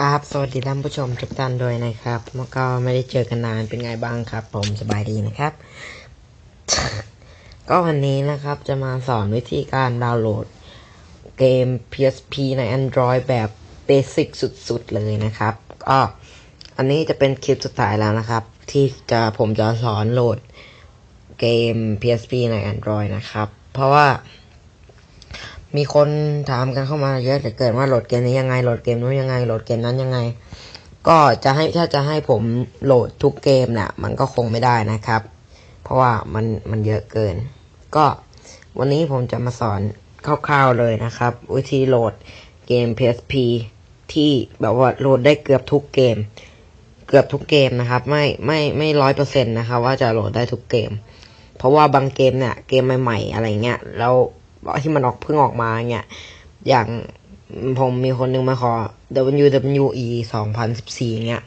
ครับ สวัสดีท่านผู้ชมทุกท่านด้วยนะครับแล้วก็ไม่ได้เจอกันนานเป็นไงบ้างครับ ผมสบายดีนะครับ ก็วันนี้นะครับจะมาสอนวิธีการดาวน์โหลดเกม PSP ใน Android แบบเบสิกสุดๆเลยนะครับก็อันนี้จะเป็นคลิปสุดท้ายแล้วนะครับ ที่จะผมจะสอนโหลดเกม PSP ใน Android นะครับ เพราะว่า มีคนถามกันเข้ามาเยอะเหลือเกินว่าโหลดเกมนี้ยังไงโหลดเกมนู้นยังไงโหลดเกมนั้นยังไง ก็จะให้ถ้าจะให้ผมโหลดทุกเกมเนี่ยมันก็คงไม่ได้นะครับ เพราะว่ามันมันเยอะเกิน ก็วันนี้ผมจะมาสอนคร่าวๆเลยนะครับ วิธีโหลดเกม PSP ที่แบบว่าโหลดได้เกือบทุกเกม เกือบทุกเกมนะครับ ไม่ไม่ไม่ร้อยเปอร์เซ็นต์นะครับว่าจะโหลดได้ทุกเกม เพราะว่าบางเกมเนี่ยเกมใหม่ ๆ อะไรเงี้ยแล้ว ที่มันออกเพิ่งออกมาเนี่ยอย่างผมมีคนนึงมาขอ WWE 2014เนี่ย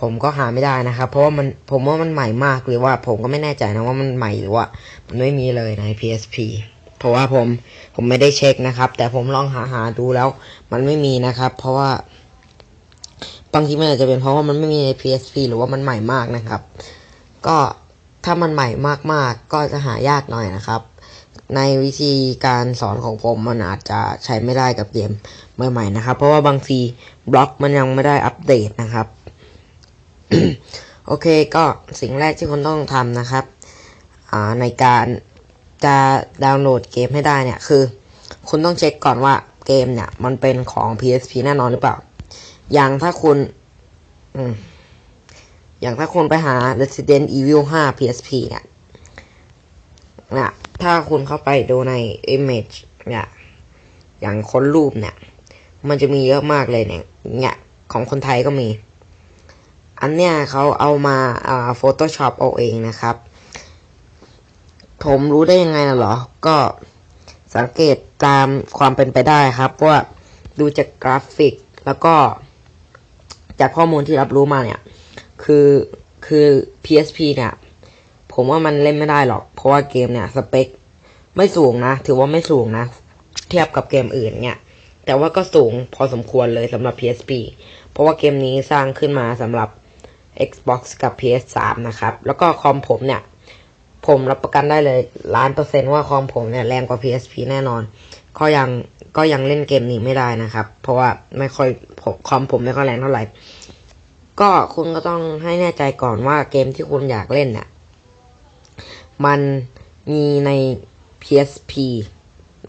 ผมก็หาไม่ได้นะครับ เพราะว่ามันผมว่ามันใหม่มากหรือว่า ผมก็ไม่แน่ใจนะว่ามันใหม่หรือว่า มันไม่มีเลยใน PSP เพราะว่าผมผมไม่ได้เช็คนะครับ แต่ผมลองหาหาดูแล้ว มันไม่มีนะครับ เพราะว่าบางทีมันอาจจะเป็นเพราะว่ามันไม่มีใน PSP หรือว่ามันใหม่มากนะครับ ก็ถ้ามันใหม่มากๆ ก็จะหายากหน่อยนะครับ ในวิธีการสอนของผมมันอาจจะใช้ไม่ได้กับเกมใหม่ๆนะครับ เพราะว่าบางทีบล็อกมันยังไม่ได้อัปเดตนะครับ โอเคก็สิ่งแรกที่คุณต้องทำนะครับในการจะดาวน์โหลดเกมให้ได้เนี่ยคือ คุณต้องเช็คก่อนว่าเกมเนี่ย มันเป็นของ PSP แน่นอนหรือเปล่า อย่างถ้าคุณอืมอย่างถ้าคุณไปหา Resident Evil 5 PSP เนี่ยนะ ถ้าคุณเข้าไปดูใน image เนี่ยอย่างค้นรูปเนี่ย มันจะมีเยอะมากเลยเนี่ยเนี่ยของคนไทยก็มี อันเนี้ยเขาเอามาอ่า Photoshop เอาเองนะครับ ผมรู้ได้ยังไงนะหรอ ก็สังเกตตามความเป็นไปได้ครับว่าดูจากกราฟิกแล้วก็จากข้อมูลที่รับรู้มาเนี่ย คือคือ PSP เนี่ย ผมว่ามันเล่นไม่ได้หรอก เพราะว่าเกมเนี่ยสเปคไม่สูงนะ ถือว่าไม่สูงนะ เทียบกับเกมอื่นเนี่ยแต่ว่าก็สูงพอสมควรเลยสำหรับ PSP เพราะว่าเกมนี้สร้างขึ้นมาสำหรับ Xbox กับ PS3 นะครับ แล้วก็คอมผมเนี่ย ผมรับประกันได้เลยล้านเปอร์เซนต์ว่าคอมผมเนี่ยแรงกว่า PSP แน่นอน ก็ยังก็ยังเล่นเกมนี้ไม่ได้นะครับ เพราะว่าไม่ค่อยคอมผมไม่ค่อยแรงเท่าไหร่ ก็คุณก็ต้องให้แน่ใจก่อนว่าเกมที่คุณอยากเล่นเนี่ย มันมีใน PSP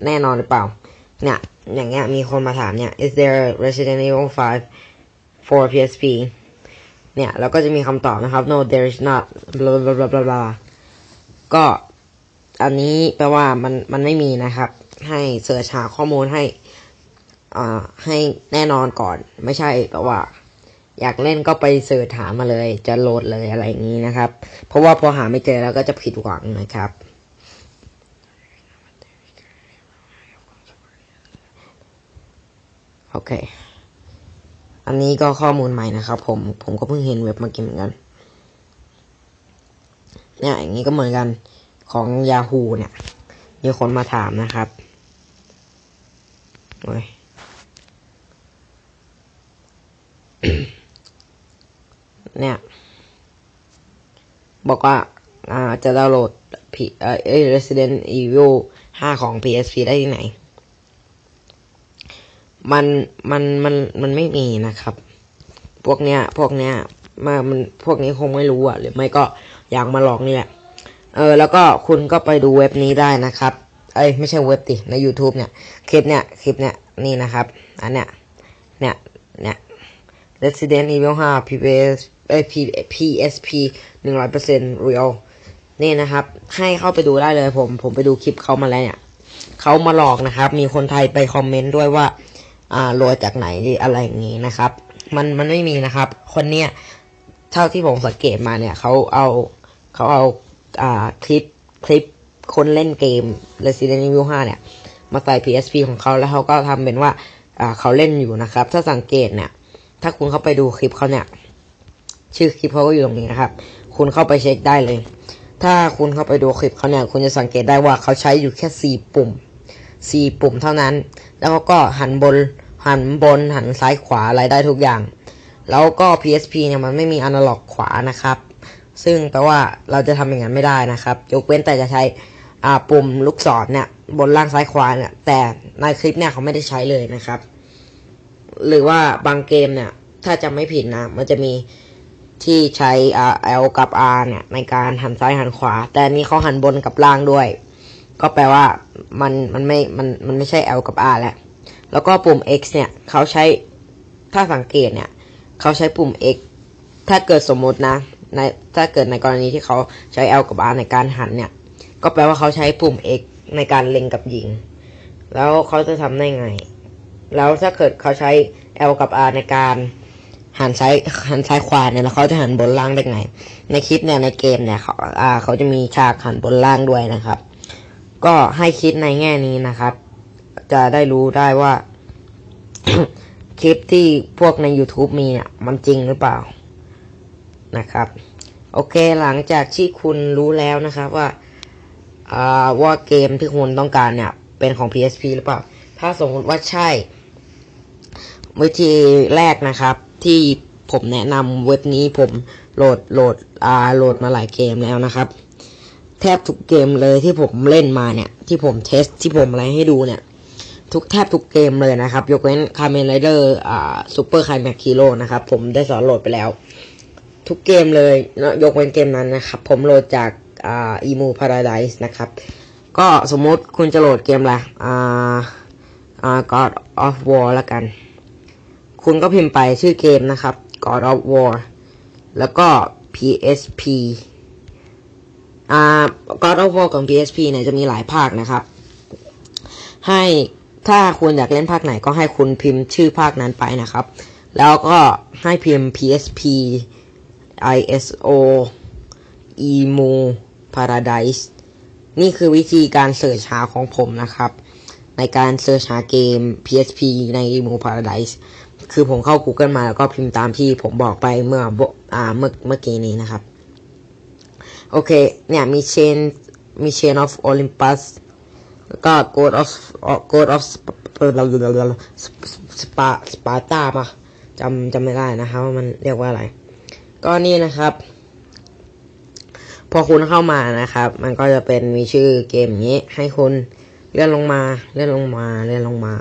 แน่นอนหรือเปล่า เนี่ย อย่างเงี้ยมีคนมาถามเนี่ย is there Resident Evil 5 for PSP เนี่ยแล้วก็จะมีคำตอบนะครับ no there is not blah blah blah blah blah ก็อันนี้แปลว่ามันมันไม่มีนะครับ ให้เสิร์ชหาข้อมูลให้อ่าให้แน่นอนก่อน ไม่ใช่แปลว่า อยากเล่นก็ไปเสิร์ชหามาเลย จะโหลดเลยอะไรอย่างนี้นะครับ เพราะว่าพอหาไม่เจอแล้วก็จะผิดหวังนะครับ โอเค อันนี้ก็ข้อมูลใหม่นะครับผม ผมก็เพิ่งเห็นเว็บเมื่อกี้เหมือนกัน เนี่ยอย่างนี้ก็เหมือนกันของ Yahoo เนี่ย มีคนมาถามนะครับโอ้ย เนี่ย บอกว่าอ่าจะดาวน์โหลดพีเอ่อ Resident Evil 5 ของ PSP ได้ที่ไหน มันมันมันมันไม่มีนะครับ พวกเนี้ย พวกเนี้ยมามันพวกนี้คงไม่รู้อะ หรือไม่ก็อยากมาลองนี่แหละ เออ แล้วก็คุณก็ไปดูเว็บนี้ได้นะครับ เอ้ย ไม่ใช่เว็บติใน YouTube เนี่ย คลิปเนี่ย คลิปเนี่ย นี่นะครับ อันเนี้ย เนี่ย เนี่ย Resident Evil 5 PSP เอ้ย PSP 100% Real นี่นะครับ ให้เข้าไปดูได้เลยผม ผมไปดูคลิปเขามาแล้วเนี่ยเขามาหลอกนะครับ มีคนไทยไปคอมเมนต์ด้วยว่า อ่าโหลดจากไหนอะไรอย่างนี้นะครับ มันมันไม่มีนะครับ คนเนี้ยเท่าที่ผมสังเกตมาเนี่ยเขาเอาเขาเอาอ่าคลิปคลิปคนเล่นเกม Resident Evil 5 เนี่ย มาใส่ PSP ของเขาแล้วเขาก็ทำเป็นว่า อ่าเขาเล่นอยู่นะครับ ถ้าสังเกตเนี่ย ถ้าคุณเข้าไปดูคลิปเขาเนี่ย ชื่อคลิปเขาก็อยู่ตรงนี้นะครับ คุณเข้าไปเช็คได้เลย ถ้าคุณเข้าไปดูคลิปเขาเนี่ย คุณจะสังเกตได้ว่าเขาใช้อยู่แค่สี่ปุ่มสี่ปุ่มเท่านั้น แล้วเขาก็หันบน หันบน หันซ้ายขวาอะไรได้ทุกอย่าง แล้วก็ PSP เนี่ยมันไม่มีอนาล็อกขวานะครับ ซึ่งแปลว่าเราจะทำอย่างนั้นไม่ได้นะครับ ยกเว้นแต่จะใช้ปุ่มลูกศรเนี่ย บนล่างซ้ายขวาเนี่ย แต่ในคลิปเนี่ยเขาไม่ได้ใช้เลยนะครับ หรือว่าบางเกมเนี่ย ถ้าจำไม่ผิดนะ มันจะมี ที่ใช้อ่า L กับ R เนี่ย ในการหันซ้ายหันขวา แต่นนี้เขาหันบนกับล่างด้วย ก็แปลว่ามันมันไม่มันมันไม่ใช่ L กับ R แล้ว แล้วก็ปุ่ม X เนี่ยเขาใช้ถ้าสังเกตเนี่ยเขาใช้ปุ่ม X ถ้าเกิดสมมตินะในถ้าเกิดในกรณีที่เขาใช้ L กับ R ในการหันเนี่ย ก็แปลว่าเขาใช้ปุ่ม X ในการเล็งกับยิง แล้วเขาจะทำได้ไง แล้วถ้าเกิดเขาใช้ L กับ R ในการ หันซ้ายหันซ้ายขวาเนี่ยแล้วเขาจะหันบนล่างได้ไง ในคลิปเนี่ยในเกมเนี่ยเขาอ่าเขาจะมีฉากหันบนล่างด้วยนะครับ ก็ให้คิดในแง่นี้นะครับ จะได้รู้ได้ว่า คลิปที่พวกใน YouTube มีเนี่ยมันจริงหรือเปล่านะครับ โอเคหลังจากที่คุณรู้แล้วนะครับว่าอ่าว่าเกมที่คุณต้องการเนี่ย เป็นของ PSP หรือเปล่า ถ้าสมมติว่าใช่ วิธีแรกนะครับ ที่ผมแนะนำเว็บนี้ผมโหลดโหลดอ่าโหลดมาหลายเกมแล้วนะครับ แทบทุกเกมเลยที่ผมเล่นมาเนี่ย ที่ผมเทสที่ผมอะไรให้ดูเนี่ย ทุกแทบทุกเกมเลยนะครับ ยกเว้นคาร์เมนไรเดอร์อ่าซูเปอร์คายแม็กคีโรนะครับ ผมได้สอนโหลดไปแล้ว ทุกเกมเลยนะยกเว้นเกมนั้นนะครับ ผมโหลดจากอ่าอีมูพาราไดส์นะครับ ก็สมมติคุณจะโหลดเกมอะไรอ่าอ่า God of War ละกัน คุณก็พิมพ์ไปชื่อเกมนะครับ God of War แล้วก็ PSP อ่า God of War ของ PSP เนี่ยจะมีหลายภาคนะครับ ให้ถ้าคุณอยากเล่นภาคไหนก็ให้คุณพิมพ์ชื่อภาคนั้นไปนะครับ แล้วก็ให้พิมพ์ PSP ISO EMU Paradise นี่คือวิธีการเสิร์ชหาของผมนะครับ ในการเสิร์ชหาเกม PSP ใน EMU Paradise คือผมเข้า Google มาแล้วก็พิมพ์ตามที่ผมบอกไปเมื่ออ่าเมื่อเมื่อกี้นี้นะครับ โอเค เนี่ยมี Chain มี Chain of Olympus แล้วก็ God of God of เราเราสปาสปาตาปะจำจำไม่ได้นะครับว่ามันเรียกว่าอะไร ก็นี่นะครับ พอคุณเข้ามานะครับ มันก็จะเป็นมีชื่อเกมอย่างนี้ ให้คุณเลื่อนลงมาเลื่อนลงมาเลื่อนลงมา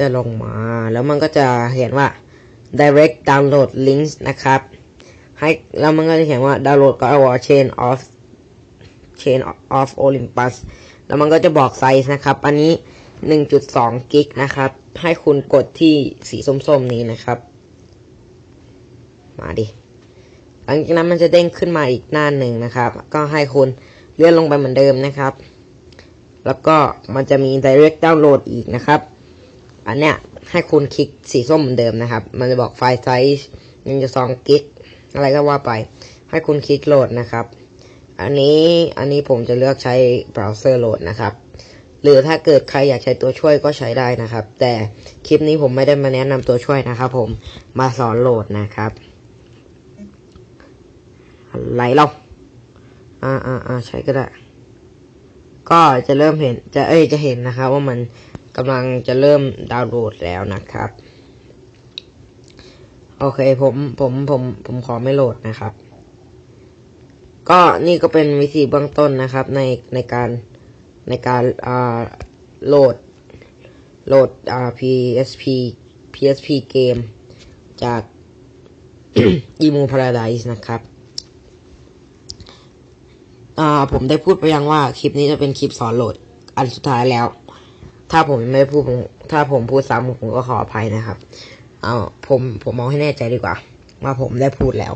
ลื่อนลงมา แล้วมันก็จะเขียนว่า direct download links นะครับ ให้แล้วมันก็จะเขียนว่า download God of War Chain of Chain of Olympus แล้วมันก็จะบอกไซส์นะครับ อันนี้ 1.2 กิกนะครับ ให้คุณกดที่สีส้มๆนี้นะครับ มาดิ หลังจากนั้นมันจะเด้งขึ้นมาอีกหน้าหนึ่งนะครับ ก็ให้คุณเลื่อนลงไปเหมือนเดิมนะครับ แล้วก็มันจะมี direct download อีกนะครับ อันเนี้ยให้คุณคลิกสีส้มเหมือนเดิมนะครับ มันจะบอกไฟล์ไซส์1.2กิกอะไรก็ว่าไป ให้คุณคลิกโหลดนะครับ อันนี้อันนี้ผมจะเลือกใช้เบราว์เซอร์โหลดนะครับ หรือถ้าเกิดใครอยากใช้ตัวช่วยก็ใช้ได้นะครับ แต่คลิปนี้ผมไม่ได้มาแนะนำตัวช่วยนะครับผมมาสอนโหลดนะครับอะไรเราอ่าอ่าอ่าใช้ก็ได้ ก็จะเริ่มเห็นจะเอ้ยจะเห็นนะครับว่ามัน กำลังจะเริ่มดาวน์โหลดแล้วนะครับ โอเคผมผมผมผมขอไม่โหลดนะครับ ก็นี่ก็เป็นวิธีเบื้องต้นนะครับ ในในการในการอ่าโหลดโหลดอ่า PSP PSP เกมจาก Emu Paradise นะครับอ่าผมได้พูดไปยังว่าคลิปนี้จะเป็นคลิปสอนโหลดอันสุดท้ายแล้ว ถ้าผมไม่พูดผมถ้าผมพูดซ้ำผมก็ขออภัยนะครับ เอาผมผมมองให้แน่ใจดีกว่าว่าผมได้พูดแล้ว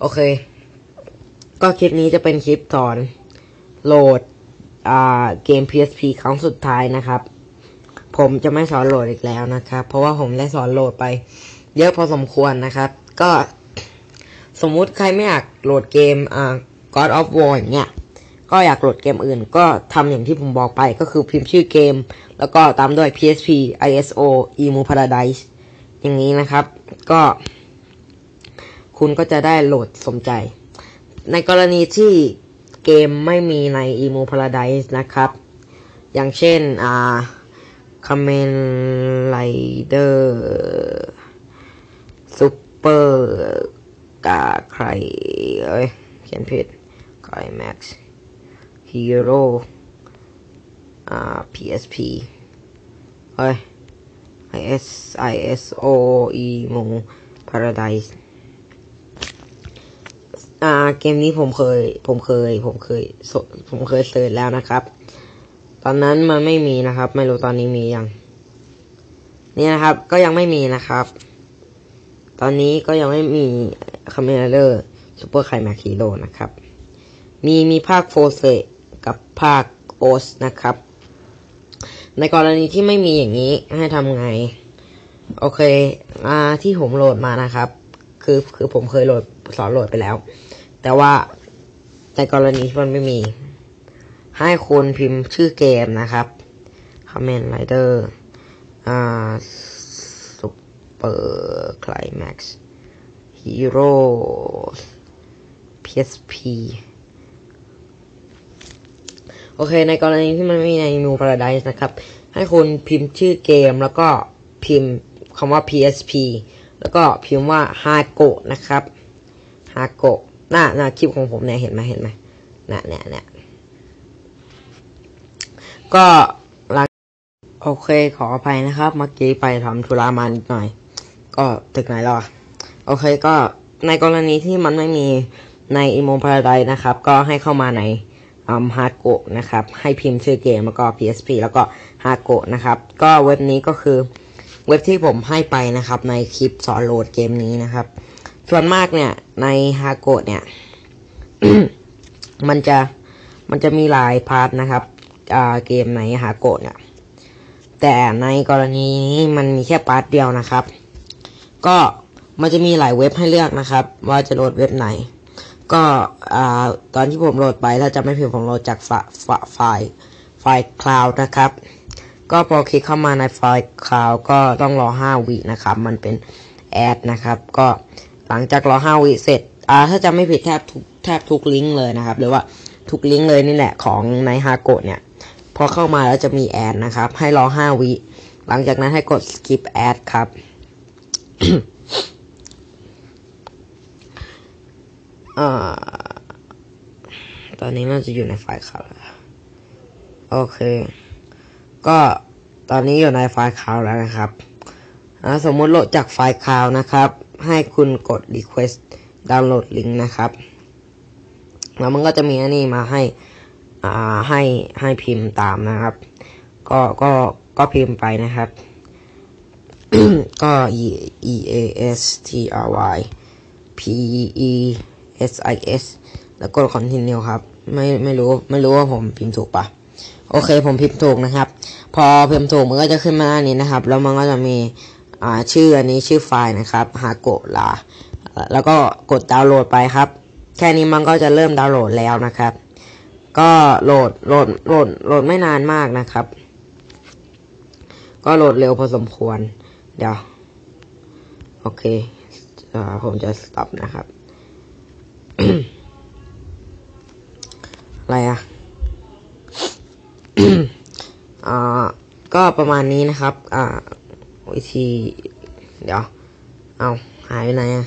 โอเค ก็คลิปนี้จะเป็นคลิปสอนโหลดอ่าเกม PSP ครั้งสุดท้ายนะครับ ผมจะไม่สอนโหลดอีกแล้วนะครับ เพราะว่าผมได้สอนโหลดไป เยอะพอสมควรนะครับ ก็สมมุติใครไม่อยากโหลดเกมอ่า God of War อย่างเงี้ย ก็อยากโหลดเกมอื่น ก็ทำอย่างที่ผมบอกไปก็คือพิมพ์ชื่อเกม แล้วก็ตามด้วย PSP ISO EMU Paradise อย่างนี้นะครับ ก็ คุณก็จะได้โหลดสมใจ ในกรณีที่เกมไม่มีใน EMU Paradise นะครับ อย่างเช่น อ่าคาเมนไรเดอร์ซูเปอร์กาใคร เอ้ย เขียนผิดไคลแม็กซ์ฮีโร่อ่า PSP เฮ้ย IS ISO E มู Paradise อ่า เกมนี้ผมเคย ผมเคย ผมเคย ผมเคยเสิร์ชแล้วนะครับ ตอนนั้นมันไม่มีนะครับ ไม่รู้ตอนนี้มียัง นี่นะครับ ก็ยังไม่มีนะครับ ตอนนี้ก็ยังไม่มีคาเมราเดอร์ซูเปอร์ไคลแม็กฮีโร่นะครับ มีมีภาคโฟเซ กับภาคโอสนะครับ ในกรณีที่ไม่มีอย่างนี้ให้ทำไง โอเคอ่าที่ผมโหลดมานะครับ คือคือผมเคยโหลดสอนโหลดไปแล้ว แต่ว่าในกรณีที่มันไม่มี ให้คุณพิมพ์ชื่อเกมนะครับ Kamen Rider อ่า Super Climax Hero PSP โอเค ในกรณีที่มันไม่มีใน New Paradise นะครับ ให้คุณพิมพ์ชื่อเกมแล้วก็พิมพ์คำว่า PSP แล้วก็พิมพ์ว่า h a g o นะครับ h a g o หน้าหน้าคลิปของผมเนี่ยเห็นไหมเห็นไหมน่ะเนี่ยเนี่ยก็หลังโอเคขออภัยนะครับ เมื่อกี้ไปทำธุระมานิดหน่อย ก็ถึงไหนแล้วอะโอเคก็ในกรณีที่มันไม่มีใน i m o Paradise นะครับ ก็ให้เข้ามาใน อืมฮาโกนะครับ ให้พิมพ์ชื่อเกมแล้วก็ PSP แล้วก็ฮาโกนะครับ ก็เว็บนี้ก็คือเว็บที่ผมให้ไปนะครับ ในคลิปสอนโหลดเกมนี้นะครับ ส่วนมากเนี่ยในฮาโกเนี่ย มันจะมันจะมีหลายพาร์ทนะครับเกมในฮาโกเนี่ยแต่ในกรณีนี้มันมีแค่พาร์ทเดียวนะครับ ก็มันจะมีหลายเว็บให้เลือกนะครับ ว่าจะโหลดเว็บไหน ก็อ่าตอนที่ผมโหลดไปถ้าจะไม่ผิดผมโหลดจากไฟล์ไฟล์ไฟล์คลาวด์นะครับ ก็พอคลิกเข้ามาในไฟล์คลาวด์ก็ต้องรอ 5 วินะครับ มันเป็นแอดนะครับ ก็หลังจากรอ 5 วิเสร็จอ่าถ้าจะไม่ผิดแทบทุกแทบทุกลิงก์เลยนะครับ หรือว่าทุกลิงก์เลยนี่แหละของในฮาโกะเนี่ย พอเข้ามาแล้วจะมีแอดนะครับ ให้รอ 5 วิ หลังจากนั้นให้กด skip ad ครับ อ่า ตอนนี้มันจะอยู่ในไฟล์เขาแล้วโอเค ก็ตอนนี้อยู่ในไฟล์คลาวแล้วนะครับสมมุติโหลดจากไฟล์คลาวนะครับ ให้คุณกด request ดาวน์โหลดลิงก์นะครับ แล้วมันก็จะมีอันนี้มาให้อ่าให้ให้พิมพ์ตามนะครับ ก็ก็ก็พิมพ์ไปนะครับ ก็ e e a s t r y p e s i s แล้วกด continue ครับ ไม่ไม่รู้ไม่รู้ว่าผมพิมพ์ถูกปะโอเคผมพิมพ์ถูกนะครับ พอพิมพ์ถูกมันก็จะขึ้นมาหน้านี้นะครับ แล้วมันก็จะมีอ่าชื่ออันนี้ชื่อไฟล์นะครับฮาโกลาแล้วก็กดดาวน์โหลดไปครับ แค่นี้มันก็จะเริ่มดาวน์โหลดแล้วนะครับ ก็โหลดโหลดโหลดโหลดไม่นานมากนะครับ ก็โหลดเร็วพอสมควร เดี๋ยว โอเคอผมจะ stop นะครับ อะไรอะอ่าก็ประมาณนี้นะครับ อ่าวิธี เดี๋ยว เอาหายไปไหนอะ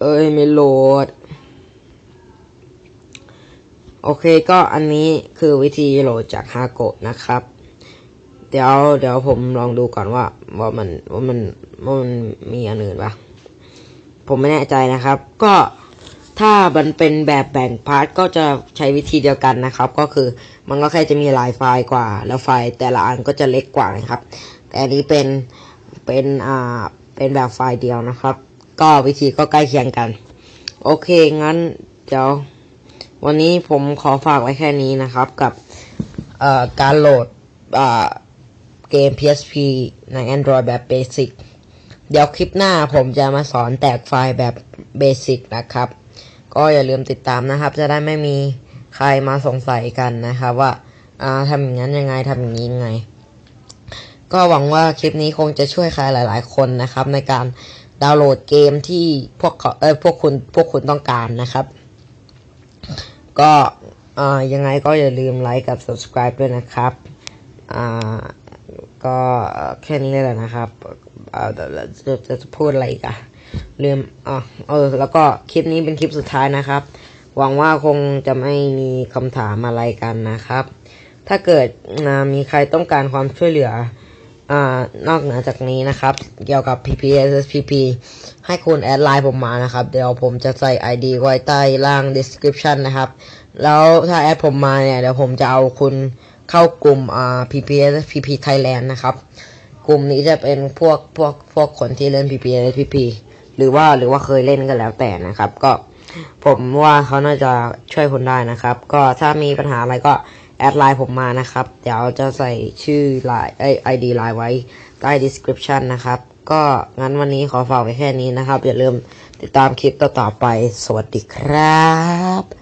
เอ้ย ไม่โหลด โอเคก็อันนี้คือวิธีโหลดจากฮาโกะนะครับ เดี๋ยวเดี๋ยวผมลองดูก่อนว่าว่ามันว่ามันว่ามันมีอันอื่นปะ ผมไม่แน่ใจนะครับ ก็ถ้ามันเป็นแบบแบ่งพาร์ทก็จะใช้วิธีเดียวกันนะครับ ก็คือมันก็แค่จะมีหลายไฟล์กว่า แล้วไฟล์แต่ละอันก็จะเล็กกว่านะครับ แต่อันนี้เป็นเป็นอ่าเป็นแบบไฟล์เดียวนะครับ ก็วิธีก็ใกล้เคียงกัน โอเคงั้นเดี๋ยววันนี้ผมขอฝากไว้แค่นี้นะครับกับการโหลดเกม PSP ใน Android แบบเบสิก เดี๋ยวคลิปหน้าผมจะมาสอนแตกไฟล์แบบเบสิกนะครับ ก็อย่าลืมติดตามนะครับ จะได้ไม่มีใครมาสงสัยกันนะครับ ว่าทำอย่างนั้นยังไงทำอย่างนี้ยังไง ก็หวังว่าคลิปนี้คงจะช่วยใครหลาย ๆ คนนะครับ ในการดาวน์โหลดเกมที่พวกเออพวกคุณพวกคุณต้องการนะครับ ก็ยังไงก็อย่าลืมไลค์กับ subscribe ด้วยนะครับ ก็แค่นี้แหละนะครับ จะจะจะพูดอะไรกอะลืมอ๋อเออ แล้วก็คลิปนี้เป็นคลิปสุดท้ายนะครับ หวังว่าคงจะไม่มีคำถามอะไรกันนะครับ ถ้าเกิดมีใครต้องการความช่วยเหลืออ่านอกเหนือจากนี้นะครับ เกี่ยวกับ PPSSPP ให้คุณแอดไลน์ผมมานะครับ เดี๋ยวผมจะใส่ ID ไว้ใต้ล่าง description นะครับ แล้วถ้าแอดผมมาเนี่ย เดี๋ยวผมจะเอาคุณเข้ากลุ่มอ่า PPSSPP Thailand นะครับ กลุ่มนี้จะเป็นพวกพวกพวกคนที่เล่น PPSPP หรือว่าหรือว่าเคยเล่นก็แล้วแต่นะครับ ก็ผมว่าเขาน่าจะช่วยคุณได้นะครับ ก็ถ้ามีปัญหาอะไรก็แอดไลน์ผมมานะครับ เดี๋ยวจะใส่ชื่อไลน์ไอไอดีไลน์ไว้ใต้ description นะครับ ก็งั้นวันนี้ขอฝากไว้แค่นี้นะครับ อย่าลืมติดตามคลิปต่อๆไป สวัสดีครับ